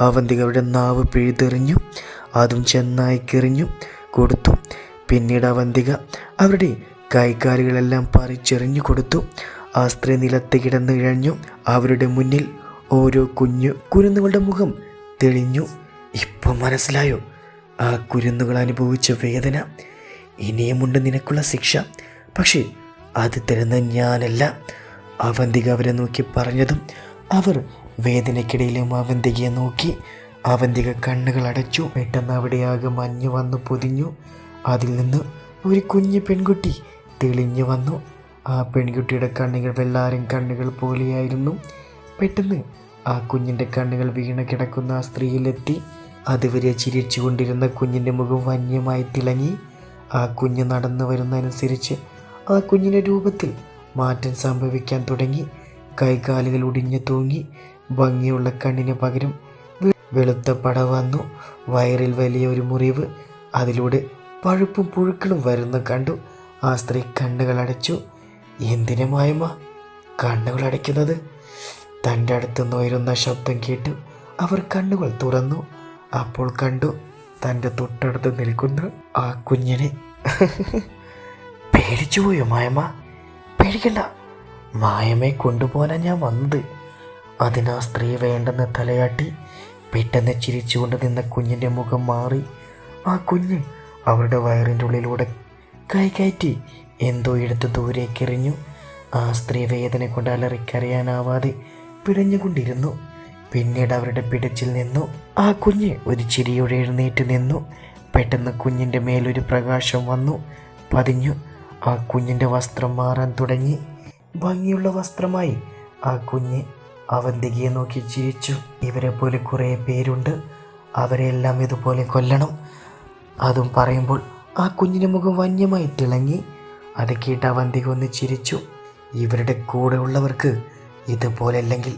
അവന്തിക അവരുടെ നാവ് പിഴുതെറിഞ്ഞു അതും ചെന്നായിക്കെറിഞ്ഞു കൊടുത്തു. പിന്നീട് അവന്തിക അവരുടെ കൈകാലുകളെല്ലാം പറിച്ചെറിഞ്ഞു കൊടുത്തു. ആ സ്ത്രീ നിലത്ത് കിടന്ന് ഇഴഞ്ഞു. അവരുടെ മുന്നിൽ ഓരോ കുഞ്ഞു കുരുന്നുകളുടെ മുഖം തെളിഞ്ഞു. ഇപ്പം മനസ്സിലായോ? ആ കുരുന്നുകൾ അനുഭവിച്ച വേദന. ഇനിയുമുണ്ട് നിനക്കുള്ള ശിക്ഷ. പക്ഷേ അത് തരുന്ന ഞാനല്ല. അവന്തിക അവരെ നോക്കി പറഞ്ഞതും അവർ വേദനയ്ക്കിടയിലും അവന്തികയെ നോക്കി. അവന്തിക കണ്ണുകൾ അടച്ചു. പെട്ടെന്ന് അവിടെയാകെ മഞ്ഞ് വന്നു പൊതിഞ്ഞു. അതിൽ നിന്ന് ഒരു കുഞ്ഞു പെൺകുട്ടി തെളിഞ്ഞു വന്നു. ആ പെൺകുട്ടിയുടെ കണ്ണുകൾ വെള്ളാരം കണ്ണുകൾ പോലെയായിരുന്നു. പെട്ടെന്ന് ആ കുഞ്ഞിന്റെ കണ്ണുകൾ വീണ കിടക്കുന്ന ആ സ്ത്രീയിലെത്തി. അതുവരെ ചിരിച്ചുകൊണ്ടിരുന്ന കുഞ്ഞിന്റെ മുഖം വന്യമായി തിളങ്ങി. ആ കുഞ്ഞ് നടന്നു വരുന്നതനുസരിച്ച് ആ കുഞ്ഞിന്റെ രൂപത്തിൽ മാറ്റം സംഭവിക്കാൻ തുടങ്ങി. കൈകാലുകൾ ഒടിഞ്ഞു തൂങ്ങി. ഭംഗിയുള്ള കണ്ണിന് പകരം വെളുത്ത പട വന്നു. വയറിൽ വലിയൊരു മുറിവ്. അതിലൂടെ പഴുപ്പും പുഴുക്കളും വരുന്ന കണ്ടു. ആ സ്ത്രീ കണ്ണുകൾ അടച്ചു. എന്തിനു മായമ്മ കണ്ണുകൾ അടയ്ക്കുന്നത്? തന്റെ അടുത്ത് നോയിരുന്ന ശബ്ദം കേട്ടു അവർ കണ്ണുകൾ തുറന്നു. അപ്പോൾ കണ്ടു തന്റെ തൊട്ടടുത്ത് നിൽക്കുന്ന ആ കുഞ്ഞിനെ. പേടിച്ചുപോയോ മായമ്മ? പേടിക്കണ്ട. മായമ്മയെ കൊണ്ടുപോകാനാണ് ഞാൻ വന്നത്. അതിന് സ്ത്രീ വേണ്ടെന്ന് തലയാട്ടി പെട്ടെന്ന് ചിരിച്ചുകൊണ്ട് നിന്ന കുഞ്ഞിന്റെ മുഖം മാറി. ആ കുഞ്ഞ് അവരുടെ വയറിന്റെ ഉള്ളിലൂടെ കൈ കയറ്റി എന്തോ എടുത്ത് ദൂരേക്ക് എറിഞ്ഞു. ആ സ്ത്രീ വേദന കൊണ്ട് അലറിക്കറിയാനാവാതെ പിടഞ്ഞുകൊണ്ടിരുന്നു. പിന്നീട് അവരുടെ പിടിച്ചിൽ നിന്നു. ആ കുഞ്ഞ് ഒരു ചിരിയോടെ എഴുന്നേറ്റ് നിന്നു. പെട്ടെന്ന് കുഞ്ഞിന്റെ മേലൊരു പ്രകാശം വന്നു. പതിഞ്ഞു. ആ കുഞ്ഞിന്റെ വസ്ത്രം മാറാൻ തുടങ്ങി. ഭംഗിയുള്ള വസ്ത്രമായി ആ കുഞ്ഞ് അവന്തികയെ നോക്കി ചിരിച്ചു. ഇവരെ പോലെ കുറേ പേരുണ്ട്. അവരെല്ലാം ഇതുപോലെ കൊല്ലണം. അതും പറയുമ്പോൾ ആ കുഞ്ഞിന്റെ മുഖം വന്യമായി തിളങ്ങി. അത് കേട്ട് അവന്തിക ഒന്ന് ചിരിച്ചു. ഇവരുടെ കൂടെ ഉള്ളവർക്ക് ഇതുപോലെ അല്ലെങ്കിൽ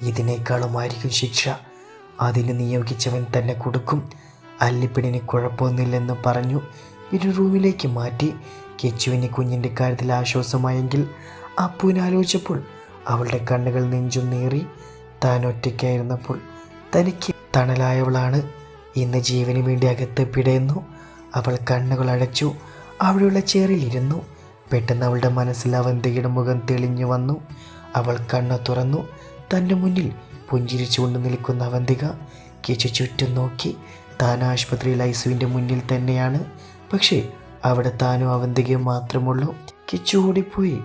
ഇതിനേക്കാളുമായിരിക്കും ശിക്ഷ. അതിന് നിയോഗിച്ചവൻ തന്നെ കൊടുക്കും. അല്ലിപ്പിടിന് കുഴപ്പമൊന്നുമില്ലെന്ന് പറഞ്ഞു. ഇരു റൂമിലേക്ക് മാറ്റി. കിച്ചുവിന് കുഞ്ഞിന്റെ കാര്യത്തിൽ ആശ്വാസമായെങ്കിൽ അപ്പുവിനെ ആലോചിച്ചപ്പോൾ അവളുടെ കണ്ണുകൾ നെഞ്ചും നേറി താൻ ഒറ്റയ്ക്കായിരുന്നപ്പോൾ തനിക്ക് തണലായവളാണ്. ഇന്ന് ജീവന് വേണ്ടി അകത്ത് പിടയുന്നു. അവൾ കണ്ണുകൾ അടച്ചു അവിടെയുള്ള ചേറിലിരുന്നു പെട്ടെന്ന് അവളുടെ മനസ്സിൽ അവന്തികയുടെ മുഖം തെളിഞ്ഞു വന്നു. അവൾ കണ്ണു തുറന്നു. തന്റെ മുന്നിൽ പുഞ്ചിരിച്ചുകൊണ്ട് നിൽക്കുന്ന അവന്തിക കിച്ചു ചുറ്റും നോക്കി. താൻ ആശുപത്രിയിൽ ഐസുവിന്റെ മുന്നിൽ തന്നെയാണ്. പക്ഷേ അവിടെ താനും അവന്തികയും മാത്രമുള്ളൂ. കിച്ചു ഓടിപ്പോയി.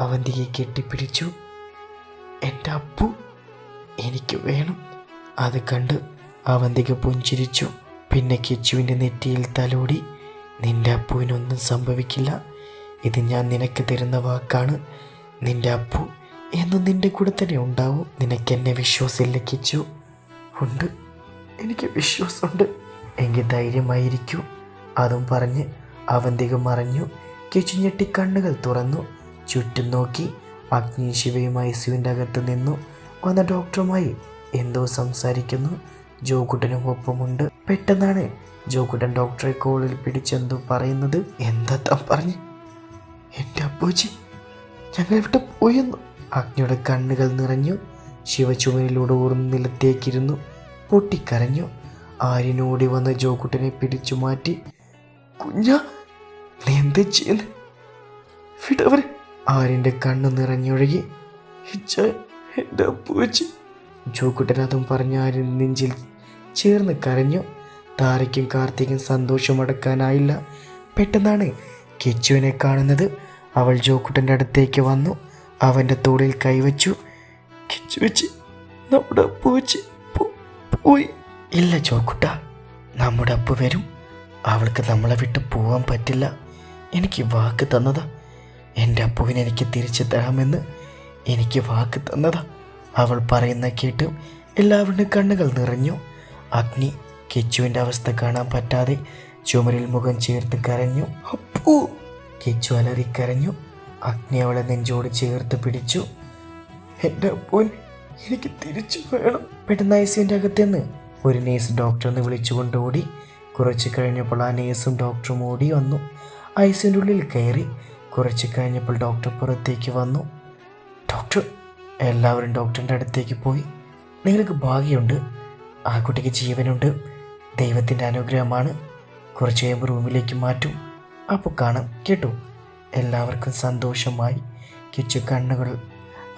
അവന്തികയെ കെട്ടിപ്പിടിച്ചു. എന്റെ അപ്പു എനിക്ക് വേണം. അത് കണ്ട് അവന്തിക പുഞ്ചിരിച്ചു. പിന്നെ കിച്ചുവിന്റെ നെറ്റിയിൽ തലോടി നിന്റെ അപ്പുവിനൊന്നും സംഭവിക്കില്ല. ഇത് ഞാൻ നിനക്ക് തരുന്ന വാക്കാണ്. നിന്റെ അപ്പു എന്നും നിന്റെ കൂടെ തന്നെ ഉണ്ടാവും. നിനക്ക് എന്നെ വിശ്വാസമില്ല കിച്ചു. ഉണ്ട്. എനിക്ക് വിശ്വാസമുണ്ട്. എങ്കിൽ ധൈര്യമായിരിക്കൂ. അതും പറഞ്ഞ് അവന്തിക മറഞ്ഞു. കിച്ചു ഞെട്ടി കണ്ണുകൾ തുറന്നു. ചുറ്റും നോക്കി അഗ്നി ശിവയുമായി സിവിന്റെ അകത്ത് നിന്നു. വന്ന ഡോക്ടറുമായി എന്തോ സംസാരിക്കുന്നു. ജോക്കുട്ടനും ഒപ്പമുണ്ട്. പെട്ടെന്നാണ് ജോക്കുട്ടൻ ഡോക്ടറെ കോളിൽ പിടിച്ചെന്തോ പറയുന്നത്. എന്താ പറഞ്ഞു? എന്റെ അപ്പൂജി ഞങ്ങൾ ഇവിടെ പോയെന്നു? അഗ്നിയുടെ കണ്ണുകൾ നിറഞ്ഞു. ശിവചുമനിലൂടെ ഊർന്ന് നിലത്തേക്കിരുന്നു. പൊട്ടിക്കരഞ്ഞു. ആര്യനോടി വന്ന് ജോക്കുട്ടനെ പിടിച്ചു മാറ്റി കുഞ്ഞ നീ എന്താ ചെയ്യുന്നത് വിടവരെ ആര്യന്റെ കണ്ണു നിറഞ്ഞൊഴുകി "ഇച്ഛ, എന്റെ അപ്പൂച്ചി ജോക്കുട്ടൻ അതും പറഞ്ഞ ആര്യൻ നെഞ്ചിൽ ചേർന്ന് കരഞ്ഞു. താരയ്ക്കും കാർത്തിക്കും സന്തോഷമടക്കാനായില്ല പെട്ടെന്നാണ് കെച്ചുവിനെ കാണുന്നത്. അവൾ ജോക്കുട്ടന്റെ അടുത്തേക്ക് വന്നു. അവന്റെ തോളിൽ കൈവച്ചു. കെച്ചുവെച്ച് നമ്മുടെ അപ്പു വെച്ച് പോയി. ഇല്ല ജോക്കുട്ട നമ്മുടെ അപ്പു വരും. അവൾക്ക് നമ്മളെ വിട്ട് പോവാൻ പറ്റില്ല. എനിക്ക് വാക്ക് തന്നതാ. എന്റെ അപ്പുവിനെ എനിക്ക് തിരിച്ചു തരാമെന്ന് എനിക്ക് വാക്ക് തന്നതാ. അവൾ പറയുന്ന കേട്ട് എല്ലാവരുടെയും കണ്ണുകൾ നിറഞ്ഞു. അഗ്നി കിച്ചുവിന്റെ അവസ്ഥ കാണാൻ പറ്റാതെ ചുമരിൽ മുഖം ചേർത്ത് കരഞ്ഞു. അപ്പൂ കിച്ചു അലറിക്കരഞ്ഞു. അഗ്നി അവളെ നെഞ്ചോട് ചേർത്ത് പിടിച്ചു. എന്റെ അപ്പൂൻ എനിക്ക് തിരിച്ചു വേണം പെട്ടെന്ന് ഐസിന്റെ അകത്തുനിന്ന് ഒരു നേഴ്സ് ഡോക്ടറിനെ വിളിച്ചുകൊണ്ട് ഓടി. കുറച്ച് കഴിഞ്ഞപ്പോൾ ആ നേഴ്സും ഡോക്ടറും ഓടി വന്നു. ഐസിന്റെ ഉള്ളിൽ കയറി. കുറച്ച് കഴിഞ്ഞപ്പോൾ ഡോക്ടർ പുറത്തേക്ക് വന്നു. ഡോക്ടർ എല്ലാവരും ഡോക്ടറിന്റെ അടുത്തേക്ക് പോയി. നിങ്ങൾക്ക് ഭാഗ്യമുണ്ട്. ആ കുട്ടിക്ക് ജീവനുണ്ട്. ദൈവത്തിന്റെ അനുഗ്രഹമാണ്. കുറച്ച് കഴിയുമ്പോൾ റൂമിലേക്ക് മാറ്റും. അപ്പോൾ കാണാം. കേട്ടോ. എല്ലാവർക്കും സന്തോഷമായി. കിച്ചു കണ്ണുകൾ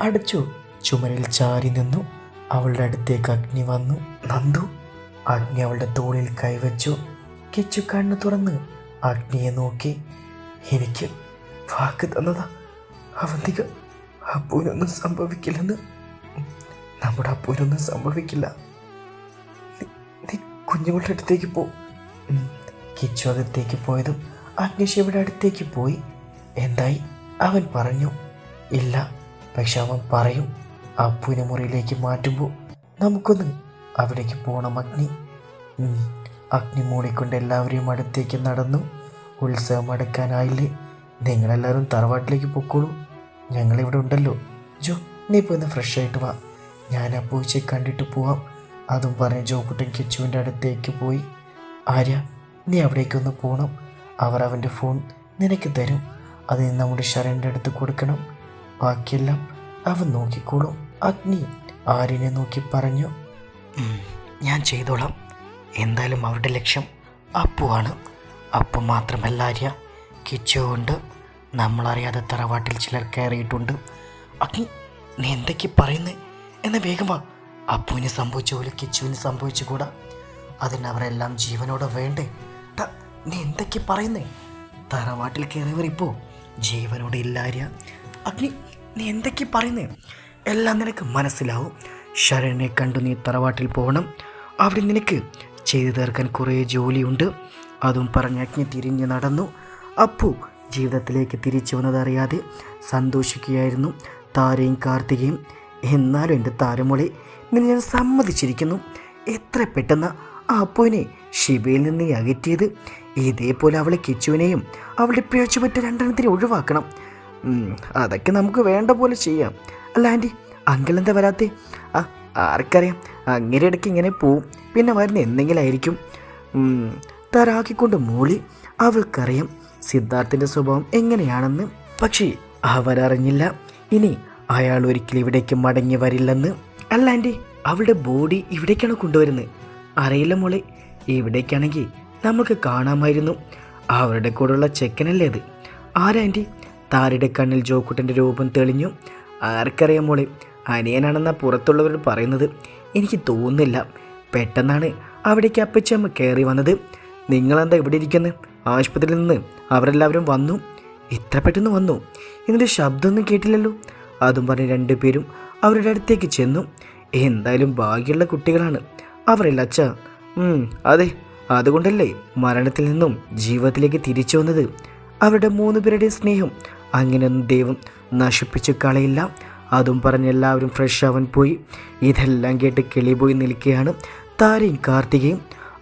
അടച്ചു. ചുമരിൽ ചാരി നിന്നു. അവളുടെ അടുത്തേക്ക് അഗ്നി വന്നു. നന്ദു അഗ്നി അവളുടെ തോളിൽ കൈവച്ചു. കിച്ചു കണ്ണു തുറന്ന് അഗ്നിയെ നോക്കി. എനിക്ക് വാക്ക് തന്നതാ. അവന്തിക അപ്പൂനൊന്നും സംഭവിക്കില്ലെന്ന്. നമ്മുടെ അപ്പൂനൊന്നും സംഭവിക്കില്ല. നീ- കുഞ്ഞുങ്ങളുടെ അടുത്തേക്ക് പോ. കിച്ചു അകത്തേക്ക് പോയതും അഗ്നിഷയുടെ അടുത്തേക്ക് പോയി. എന്തായി? അവൻ പറഞ്ഞു. ഇല്ല പക്ഷെ അവൻ പറയും. അപ്പൂനെ മുറിയിലേക്ക് മാറ്റുമ്പോൾ നമുക്കൊന്ന് അവിടേക്ക് പോകണം അഗ്നി. അഗ്നി മൂടിക്കൊണ്ട് എല്ലാവരെയും അടുത്തേക്ക് നടന്നു. ഉത്സവം അടക്കാനായില്ലേ? നിങ്ങളെല്ലാവരും തറവാട്ടിലേക്ക് പൊക്കോളൂ. ഞങ്ങളിവിടെ ഉണ്ടല്ലോ. ജോ നീ പോയി ഒന്ന് ഫ്രഷ് ആയിട്ട് വാ. ഞാൻ പൂച്ചയെ കണ്ടിട്ട് പോവാം. അതും പറഞ്ഞ് ജോക്കുട്ടൻ കിച്ചുവിന്റെ അടുത്തേക്ക് പോയി. ആര്യ നീ അവിടേക്കൊന്ന് പോകണം അവർ അവന്റെ ഫോൺ നിനക്ക് തരും. അത് നമ്മുടെ ശരണിന്റെ അടുത്ത് കൊടുക്കണം. ബാക്കിയെല്ലാം അവൻ നോക്കിക്കോളും. അഗ്നി ആര്യനെ നോക്കി പറഞ്ഞു ഞാൻ ചെയ്തോളാം. എന്തായാലും അവരുടെ ലക്ഷ്യം അപ്പുവാണ്. അപ്പു മാത്രമല്ല ആര്യ കിച്ചു ഉണ്ട് നമ്മളറിയാതെ തറവാട്ടിൽ ചിലർ കയറിയിട്ടുണ്ട്. അഗ്നി നീ എന്തൊക്കെ പറയുന്നേ? എന്ന വേഗം വാ. അപ്പുവിന് സംഭവിച്ച പോലെ കിച്ചുവിന് സംഭവിച്ചുകൂടാ അതിന് അവരെല്ലാം ജീവനോടെ വേണ്ടേ? നീ എന്തൊക്കെ പറയുന്നേ? തറവാട്ടിൽ കയറിയവർ ഇപ്പോൾ ജീവനോടെ ഇല്ലാര്യ അഗ്നി നീ എന്തൊക്കെ പറയുന്നേ? എല്ലാം നിനക്ക് മനസ്സിലാവും. ശരണിനെ കണ്ടു നീ തറവാട്ടിൽ പോകണം. അവിടെ നിനക്ക് ചെയ്തു തീർക്കാൻ കുറേ ജോലിയുണ്ട്. അതും പറഞ്ഞ് അഗ്നി തിരിഞ്ഞ് നടന്നു. അപ്പു ജീവിതത്തിലേക്ക് തിരിച്ചു വന്നതറിയാതെ സന്തോഷിക്കുകയായിരുന്നു താരയും കാർത്തികയും. എന്നാലും എന്റെ താരമൊളി നിന്നെ ഞാൻ സമ്മതിച്ചിരിക്കുന്നു. എത്ര പെട്ടെന്ന് ആ അപ്പുവിനെ ഷിബയിൽ നിന്ന് അകറ്റിയത്. ഇതേപോലെ അവളെ കിച്ചുവിനെയും അവളുടെ പിഴച്ചുപറ്റ രണ്ടെണ്ണത്തിനെ ഒഴിവാക്കണം. അതൊക്കെ നമുക്ക് വേണ്ട പോലെ ചെയ്യാം. അല്ല ആന്റി അങ്കിൾ എന്താ വരാത്തെ? ആ ആർക്കറിയാം. അങ്ങനെ ഇടയ്ക്ക് ഇങ്ങനെ പോവും. പിന്നെ വരുന്ന എന്തെങ്കിലും ആയിരിക്കും തരാക്കിക്കൊണ്ട് മൂളി അവൾക്കറിയാം. സിദ്ധാർത്ഥിന്റെ സ്വഭാവം എങ്ങനെയാണെന്ന് പക്ഷേ അവരറിഞ്ഞില്ല. ഇനി അയാൾ ഒരിക്കലും ഇവിടേക്ക് മടങ്ങി വരില്ലെന്ന്. അല്ല അവളുടെ ബോഡി ഇവിടേക്കാണ് കൊണ്ടുവരുന്നത്? അറിയില്ല മോളെ. ഇവിടേക്കാണെങ്കിൽ നമുക്ക് കാണാമായിരുന്നു. അവരുടെ കൂടെയുള്ള ചെക്കനല്ലേ അത്. ആരാന്റി താരയുടെ കണ്ണിൽ ജോക്കുട്ടന്റെ രൂപം തെളിഞ്ഞു. ആർക്കറിയാം മോളെ അനിയനാണെന്നാ പുറത്തുള്ളവരോട് പറയുന്നത്. എനിക്ക് തോന്നുന്നില്ല. പെട്ടെന്നാണ് അവിടേക്ക് അപ്പച്ചമ്മ കയറി വന്നത്. നിങ്ങളെന്താ ഇവിടെ ഇരിക്കുന്നത് ആശുപത്രിയിൽ നിന്ന് അവരെല്ലാവരും വന്നു. ഇത്ര പെട്ടെന്ന് വന്നു? എന്നിട്ട് ശബ്ദമൊന്നും കേട്ടില്ലല്ലോ. അതും പറഞ്ഞ് രണ്ടുപേരും അവരുടെ അടുത്തേക്ക് ചെന്നു. എന്തായാലും ഭാഗ്യമുള്ള കുട്ടികളാണ്. അവരല്ല അച്ഛ. അതെ അതുകൊണ്ടല്ലേ മരണത്തിൽ നിന്നും ജീവിതത്തിലേക്ക് തിരിച്ചു വന്നത്. അവരുടെ മൂന്ന് പേരുടെയും സ്നേഹം. അങ്ങനെയൊന്നും ദൈവം നശിപ്പിച്ചു കളയില്ല. അതും പറഞ്ഞ് എല്ലാവരും ഫ്രഷ് ആവാൻ പോയി. ഇതെല്ലാം കേട്ട് കിളി പോയി നിൽക്കുകയാണ് താരയും കാർത്തികയും.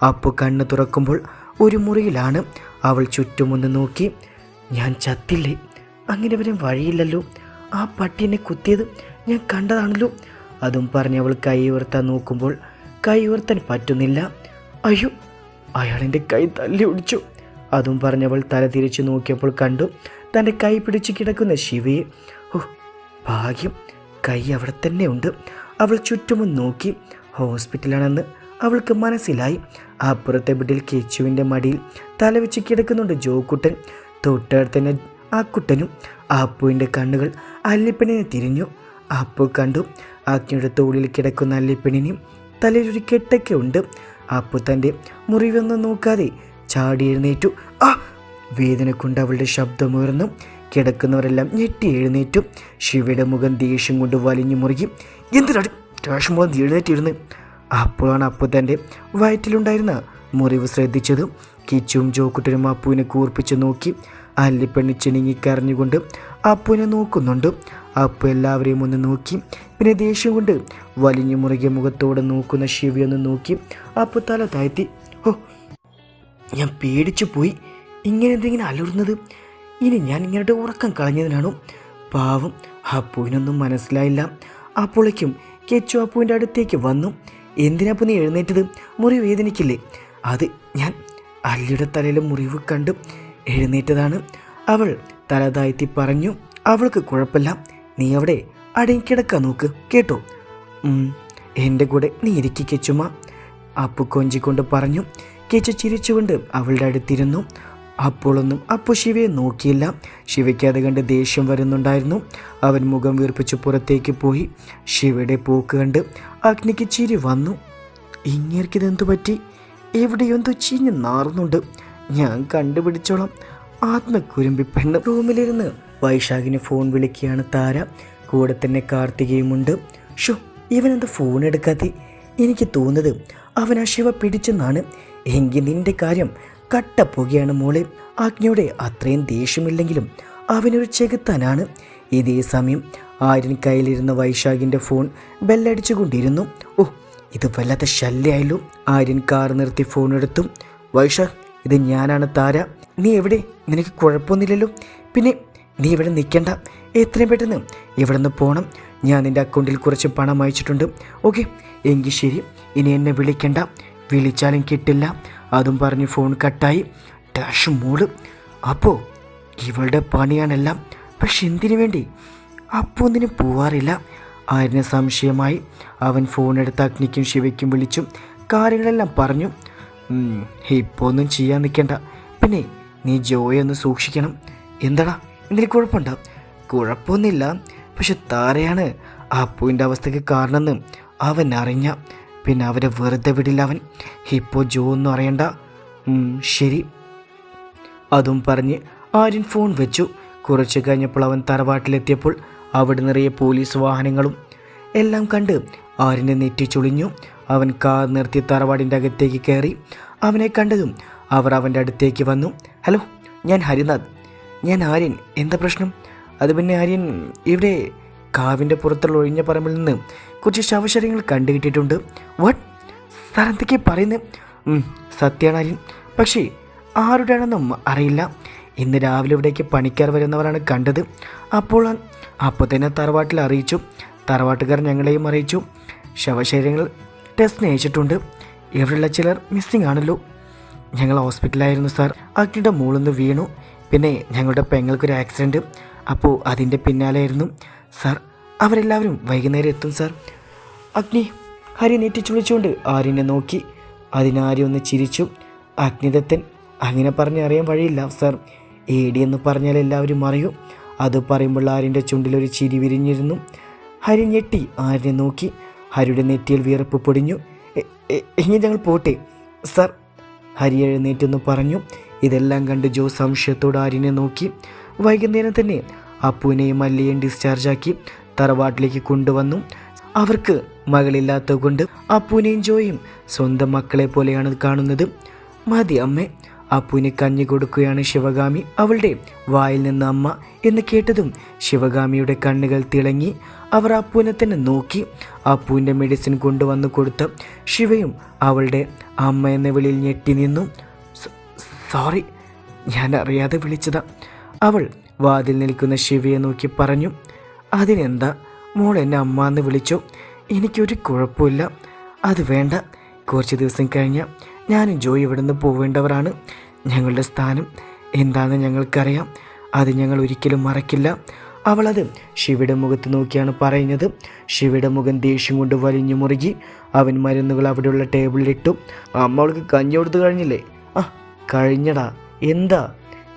അപ്പു കണ്ണ് തുറക്കുമ്പോൾ ഒരു മുറിയിലാണ്. അവൾ ചുറ്റുമൊന്ന് നോക്കി ഞാൻ ചത്തില്ലേ? അങ്ങനെ വരെ വഴിയില്ലല്ലോ. ആ പട്ടിയെ കുത്തിയത് ഞാൻ കണ്ടതാണല്ലോ. അതും പറഞ്ഞ് അവൾ കൈ ഉയർത്താൻ നോക്കുമ്പോൾ കൈ ഉയർത്താൻ പറ്റുന്നില്ല. അയ്യോ അയാളെന്റെ കൈ തല്ലി ഒടിച്ചു. അതും പറഞ്ഞവൾ തല തിരിച്ചു നോക്കിയപ്പോൾ കണ്ടു തന്റെ കൈ പിടിച്ച് കിടക്കുന്ന ശിവയെ. ഓ ഭാഗ്യം കൈ അവിടെ തന്നെ ഉണ്ട്. അവൾ ചുറ്റുമൊന്ന് നോക്കി ഹോസ്പിറ്റലാണെന്ന് അവൾക്ക് മനസ്സിലായി. അപ്പുറത്തെ ബെഡിൽ കേച്ചുവിന്റെ മടിയിൽ തലവെച്ച് കിടക്കുന്നുണ്ട് ജോക്കുട്ടൻ. തൊട്ടടുത്തന്നെ ആ കുട്ടനും അപ്പുവിന്റെ കണ്ണുകൾ അല്ലിപ്പണിനെ തിരിഞ്ഞു. അപ്പു കണ്ടു അഗ്നിയുടെ തോളിൽ കിടക്കുന്ന അല്ലിപ്പണിനും തലയിലൊരു കെട്ടൊക്കെ ഉണ്ട്. അപ്പു തന്റെ മുറിവൊന്നും നോക്കാതെ ചാടി എഴുന്നേറ്റു. ആ! വേദന കൊണ്ട് അവളുടെ ശബ്ദമുയർന്നു. കിടക്കുന്നവരെല്ലാം ഞെട്ടി എഴുന്നേറ്റു. ശിവയുടെ മുഖം ദേഷ്യം കൊണ്ട് വലിഞ്ഞു മുറുകി. എന്തിനാണ് പോലെ എഴുന്നേറ്റിരുന്ന്? അപ്പോഴാണ് അപ്പു തന്റെ വയറ്റിലുണ്ടായിരുന്ന മുറിവ് ശ്രദ്ധിച്ചത്. കിച്ചും ജോക്കുട്ടനും അപ്പുവിനെ കൂർപ്പിച്ച് നോക്കി അല്ലിപ്പെണ്ണി ചിണുങ്ങി കരഞ്ഞുകൊണ്ട് അപ്പുവിനെ നോക്കുന്നുണ്ട്. അപ്പു എല്ലാവരെയും ഒന്ന് നോക്കി പിന്നെ ദേഷ്യം കൊണ്ട് വലിഞ്ഞു മുറുകിയ മുഖത്തോടെ നോക്കുന്ന ശിവി ശിവയൊന്ന് നോക്കി അപ്പു തല താഴ്ത്തി ഓ ഞാൻ പേടിച്ചു പോയി. ഇങ്ങനെ എന്തെങ്കിലും അലറുന്നത്? ഇനി ഞാൻ ഇങ്ങനെ ഉറക്കം കളഞ്ഞതിനാണോ? പാവം അപ്പുവിനൊന്നും മനസ്സിലായില്ല. അപ്പോളേക്കും കെച്ചു അപ്പുവിന്റെ അടുത്തേക്ക് വന്നു. എന്തിനപ്പു നീ എഴുന്നേറ്റത്? മുറിവ് വേദനിക്കില്ലേ? അത് ഞാൻ അല്ലിയുടെ തലയിലെ മുറിവ് കണ്ട് എഴുന്നേറ്റതാണ്. അവൾ തല താഴ്ത്തി പറഞ്ഞു അവൾക്ക് കുഴപ്പമില്ല. നീ അവിടെ അടങ്ങിക്കിടക്കാൻ നോക്ക് കേട്ടോ? എന്റെ കൂടെ നീ ഇരിക്കി കെച്ചുമ അപ്പു കൊഞ്ചിക്കൊണ്ട് പറഞ്ഞു. കെച്ചു ചിരിച്ചുകൊണ്ട് അവളുടെ അടുത്തിരുന്നു. അപ്പോഴൊന്നും അപ്പോൾ ശിവയെ നോക്കിയില്ല. ശിവയ്ക്ക് അത് കണ്ട് ദേഷ്യം വരുന്നുണ്ടായിരുന്നു. അവൻ മുഖം വീർപ്പിച്ച് പുറത്തേക്ക് പോയി. ശിവയുടെ പോക്ക് കണ്ട് അഗ്നിക്ക് ചിരി വന്നു. ഇങ്ങേർക്കിതെന്തു പറ്റി? എവിടെയെന്തോ ചീഞ്ഞ് നാറുന്നുണ്ട്. ഞാൻ കണ്ടുപിടിച്ചോളാം. ആത്മക്കുരുമ്പി പെണ്ണ് റൂമിലിരുന്ന് വൈശാഖിന് ഫോൺ വിളിക്കുകയാണ് താര. കൂടെ തന്നെ കാർത്തികയുമുണ്ട്. ഷോ ഇവനെന്താ ഫോൺ എടുക്കാതെ എനിക്ക് തോന്നുന്നത് അവൻ ആ ശിവ പിടിച്ചെന്നാണ്. എങ്കിൽ നിന്റെ കാര്യം കട്ടപ്പുകയാണ് മോളെ. അഗ്നിയുടെ അത്രയും ദേഷ്യമില്ലെങ്കിലും അവനൊരു ചെകുത്താനാണ്. ഇതേ സമയം ആര്യൻ കയ്യിലിരുന്ന വൈശാഖിന്റെ ഫോൺ ബെല്ലടിച്ചുകൊണ്ടിരുന്നു. ഓ ഇത് വല്ലാത്ത ശല്യമായല്ലോ ആര്യൻ കാർ നിർത്തി ഫോൺ എടുത്തു. വൈശാഖ് ഇത് ഞാനാണ് താര. നീ എവിടെ? നിനക്ക് കുഴപ്പമൊന്നുമില്ലല്ലോ. പിന്നെ നീ ഇവിടെ നിൽക്കണ്ട. എത്രയും പെട്ടെന്ന് ഇവിടെ നിന്ന് പോകണം ഞാൻ നിന്റെ അക്കൗണ്ടിൽ കുറച്ച് പണം അയച്ചിട്ടുണ്ട്. ഓക്കെ എങ്കിൽ ശരി. ഇനി എന്നെ വിളിക്കണ്ട. വിളിച്ചാലും കിട്ടില്ല. അതും പറഞ്ഞ് ഫോൺ കട്ടായി ഡാഷ് മൂട് അപ്പോൾ ഇവളുടെ പണിയാണെല്ലാം പക്ഷെ എന്തിനു വേണ്ടി? അപ്പോൾ ഒന്നിനും പോവാറില്ല. ആര്യന് സംശയമായി അവൻ ഫോൺ എടുത്ത് അഗ്നിക്കും ശിവയ്ക്കും വിളിച്ചും കാര്യങ്ങളെല്ലാം പറഞ്ഞു. ഇപ്പോൾ ഇപ്പൊ ഒന്നും ചെയ്യാൻ നിൽക്കണ്ട. പിന്നെ നീ ജോയെ ഒന്ന് സൂക്ഷിക്കണം. എന്താടാ? എന്തെങ്കിലും കുഴപ്പമുണ്ടോ? കുഴപ്പമൊന്നുമില്ല. പക്ഷെ താരയാണ്. അപ്പുവിന്റെ അവസ്ഥയ്ക്ക് കാരണമെന്ന് അവൻ അറിഞ്ഞ പിന്നെ അവരെ വെറുതെ വിടില്ല അവൻ. ഇപ്പോൾ ജോ ഒന്നും അറിയണ്ട. ശരി. അതും പറഞ്ഞ് ആര്യൻ ഫോൺ വെച്ചു. കുറച്ച് കഴിഞ്ഞപ്പോൾ അവൻ തറവാട്ടിലെത്തിയപ്പോൾ അവിടെ നിറയെ പോലീസ് വാഹനങ്ങളും എല്ലാം കണ്ട് ആര്യനെ നെറ്റിച്ചൊളിഞ്ഞു അവൻ കാർ നിർത്തി തറവാടിന്റെ അകത്തേക്ക് കയറി. അവനെ കണ്ടതും അവർ അവന്റെ അടുത്തേക്ക് വന്നു. ഹലോ ഞാൻ ഹരിനാഥ്. ഞാൻ ആര്യൻ. എന്താ പ്രശ്നം? അത് പിന്നെ ആര്യൻ ഇവിടെ കാവിന്റെ പുറത്തുള്ള ഒഴിഞ്ഞ പറമ്പിൽ നിന്ന് കുറച്ച് ശവശരീരങ്ങൾ കണ്ടുകിട്ടിയിട്ടുണ്ട്. വട്ട് സാർ എന്തൊക്കെയാണ് പറയുന്നത് സത്യാണാര്യൻ. പക്ഷേ ആരുടെയാണെന്നും അറിയില്ല. ഇന്ന് രാവിലെ ഇവിടേക്ക് പണിക്കാർ വരുന്നവരാണ് കണ്ടത്. അപ്പോൾ അപ്പോൾ തന്നെ തറവാട്ടിൽ അറിയിച്ചു. തറവാട്ടുകാർ ഞങ്ങളെയും അറിയിച്ചു. ശവശരീരങ്ങൾ ടെസ്റ്റ് അയച്ചിട്ടുണ്ട്. ഇവിടെയുള്ള ചിലർ മിസ്സിംഗ് ആണല്ലോ. ഞങ്ങൾ ഹോസ്പിറ്റലായിരുന്നു സാർ. അഗ്നിയുടെ മുകളിൽ വീണു. പിന്നെ ഞങ്ങളുടെ പെങ്ങൾക്കൊരു ആക്സിഡന്റ് അപ്പോൾ അതിന്റെ പിന്നാലെയായിരുന്നു. സാർ അവരെല്ലാവരും വൈകുന്നേരം എത്തും സാർ. അഗ്നി ഹരി നെറ്റിച്ചു വിളിച്ചുകൊണ്ട് ആര്യനെ നോക്കി. അതിനാരി ഒന്ന് ചിരിച്ചു. അഗ്നിദത്തൻ അങ്ങനെ പറഞ്ഞ് അറിയാൻ വഴിയില്ല സാർ. എ എന്ന് പറഞ്ഞാൽ എല്ലാവരും അറിയും. അത് പറയുമ്പോൾ ആര്യന്റെ ചുണ്ടിലൊരു ചിരി വിരിഞ്ഞിരുന്നു. ഹരി ഞെട്ടി ആര്യനെ നോക്കി. ഹരിയുടെ നെറ്റിയിൽ വിയർപ്പ് പൊടിഞ്ഞു. "എ- എ- ഞങ്ങൾ പോട്ടെ സാർ. ഹരി എഴുന്നേറ്റെന്ന് പറഞ്ഞു. ഇതെല്ലാം കണ്ട് ജോ സംശയത്തോട് ആര്യനെ നോക്കി. വൈകുന്നേരം തന്നെ അപ്പുവിനെയും മല്ലിയെയും ഡിസ്ചാർജാക്കി തറവാട്ടിലേക്ക് കൊണ്ടുവന്നു. അവർക്ക് മകളില്ലാത്തത് കൊണ്ട് അപ്പുവിനെയും ജോയും സ്വന്തം മക്കളെ പോലെയാണ് കാണുന്നത്. മതി അമ്മേ അപ്പുവിന് കഞ്ഞി കൊടുക്കുകയാണ് ശിവഗാമി. അവളുടെ വായിൽ നിന്ന് അമ്മ എന്ന് കേട്ടതും ശിവഗാമിയുടെ കണ്ണുകൾ തിളങ്ങി അവർ അപ്പുവിനെ തന്നെ നോക്കി. അപ്പുവിന്റെ മെഡിസിൻ കൊണ്ടുവന്ന് കൊടുത്ത ശിവയും അവളുടെ അമ്മ എന്ന വിളിയിൽ ഞെട്ടി നിന്നു. സോറി ഞാൻ അറിയാതെ വിളിച്ചതാ. അവൾ വാതിൽ നിൽക്കുന്ന ശിവയെ നോക്കി പറഞ്ഞു. അതിനെന്താ? മോൾ എന്നെ അമ്മ എന്ന് വിളിച്ചു. എനിക്കൊരു കുഴപ്പമില്ല. അത് വേണ്ട. കുറച്ച് ദിവസം കഴിഞ്ഞാൽ ഞാനും ജോയി ഇവിടുന്ന് പോവേണ്ടവരാണ്. ഞങ്ങളുടെ സ്ഥാനം എന്താണെന്ന് ഞങ്ങൾക്കറിയാം. അത് ഞങ്ങൾ ഒരിക്കലും മറക്കില്ല. അവളത് ശിവയുടെ മുഖത്ത് നോക്കിയാണ് പറയുന്നത്. ശിവയുടെ മുഖം ദേഷ്യം കൊണ്ട് വലിഞ്ഞു മുറുകി. അവൻ മരുന്നുകൾ അവിടെയുള്ള ടേബിളിലിട്ടു. അമ്മ അവൾക്ക് കഞ്ഞി കൊടുത്തു കഴിഞ്ഞില്ലേ? ആ കഴിഞ്ഞടാ. എന്താ?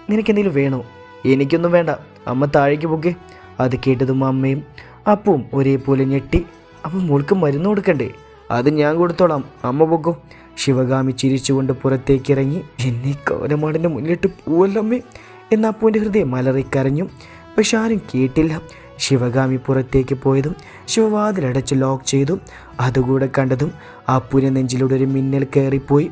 നിനക്കെന്തെങ്കിലും വേണോ? എനിക്കൊന്നും വേണ്ട. അമ്മ താഴേക്ക് പോകെ അത് കേട്ടതും അമ്മയും അപ്പവും ഒരേപോലെ ഞെട്ടി അപ്പം മോൾക്ക് മരുന്ന് കൊടുക്കണ്ടേ? അത് ഞാൻ കൊടുത്തോളാം. അമ്മ പൊക്കോ. ശിവഗാമി ചിരിച്ചുകൊണ്ട് പുറത്തേക്ക് ഇറങ്ങി എന്നെ കൗരമാടിന്റെ മുന്നിലിട്ട് പോവല്ലമ്മേ എന്ന അപ്പുവിന്റെ ഹൃദയം മലറിക്കരഞ്ഞു പക്ഷെ ആരും കേട്ടില്ല. ശിവഗാമി പുറത്തേക്ക് പോയതും ശിവവാതിലടച്ച് ലോക്ക് ചെയ്തു. അതുകൂടെ കണ്ടതും അപ്പുവിന്റെ നെഞ്ചിലൂടെ ഒരു മിന്നൽ കയറിപ്പോയി.